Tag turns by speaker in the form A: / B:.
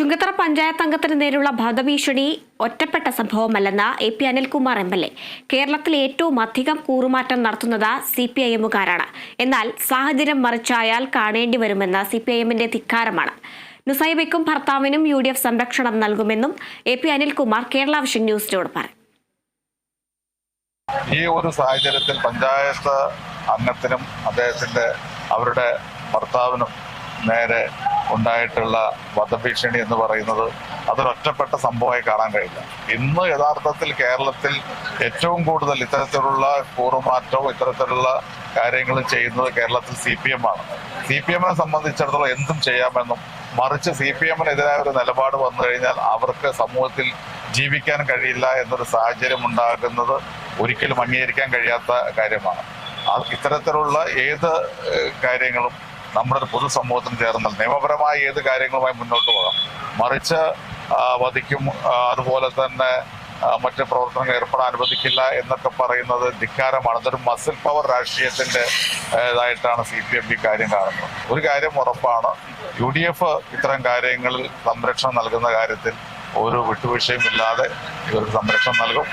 A: ചുങ്കത്തറ പഞ്ചായത്ത് അംഗത്തിന് നേരെയുള്ള വധഭീഷണി ഒറ്റപ്പെട്ട സംഭവമല്ലെന്ന് A P Anilkumar M L A. കേരളത്തിൽ ഏറ്റവും അധികം കൂറുമാറ്റം നടത്തുന്നത് സി പി ഐ എമ്മുകാരാണ്. എന്നാൽ സാഹചര്യം മറിച്ചായാൽ കാണേണ്ടി വരുമെന്ന് സി പി ഐ എമ്മിന്റെ ധിക്കാരമാണ്. നുസൈബയ്ക്കും ഭർത്താവിനും യു ഡി എഫ് സംരക്ഷണം നൽകുമെന്നും A P Anilkumar Kerala vision ന്യൂസിനോട് പറഞ്ഞു.
B: ഈ ഒരു സാഹചര്യത്തിൽ പഞ്ചായത്ത് അംഗത്തിനും അദ്ദേഹത്തിന്റെ അവരുടെ ഭർത്താവിനും നേരെ ഉണ്ടായിട്ടുള്ള വധഭീഷണി എന്ന് പറയുന്നത് അതൊരൊറ്റപ്പെട്ട സംഭവമായി കാണാൻ കഴിയില്ല. ഇന്ന് യഥാർത്ഥത്തിൽ കേരളത്തിൽ ഏറ്റവും കൂടുതൽ ഇത്തരത്തിലുള്ള കൂറുമാറ്റവും ഇത്തരത്തിലുള്ള കാര്യങ്ങളും ചെയ്യുന്നത് കേരളത്തിൽ സി പി എം ആണ്. സി പി എമ്മിനെ സംബന്ധിച്ചിടത്തോളം എന്തും ചെയ്യാമെന്നും മറിച്ച് സി പി എമ്മിനെതിരായ ഒരു നിലപാട് വന്നു കഴിഞ്ഞാൽ അവർക്ക് സമൂഹത്തിൽ ജീവിക്കാൻ കഴിയില്ല എന്നൊരു സാഹചര്യം ഉണ്ടാകുന്നത് ഒരിക്കലും അംഗീകരിക്കാൻ കഴിയാത്ത കാര്യമാണ്. ഇത്തരത്തിലുള്ള ഏത് കാര്യങ്ങളും നമ്മുടെ പൊതുസമൂഹത്തിന് ചേർന്നാൽ നിയമപരമായ ഏത് കാര്യങ്ങളുമായി മുന്നോട്ട് പോകാം? മറിച്ച് വധിക്കും അതുപോലെ തന്നെ മറ്റ് പ്രവർത്തനങ്ങൾ ഏർപ്പെടാൻ അനുവദിക്കില്ല എന്നൊക്കെ പറയുന്നത് ധിക്കാരമാണ്. അതൊരു മസിൽ പവർ രാഷ്ട്രീയത്തിന്റെ ഇതായിട്ടാണ് സി പി എം ഈ കാര്യം കാണുന്നത്. ഒരു കാര്യം ഉറപ്പാണ്. യു ഡി എഫ് ഇത്തരം കാര്യങ്ങളിൽ സംരക്ഷണം നൽകുന്ന കാര്യത്തിൽ ഒരു വിട്ടുവീഴ്ചയും ഇല്ലാതെ ഇവർക്ക് സംരക്ഷണം നൽകും.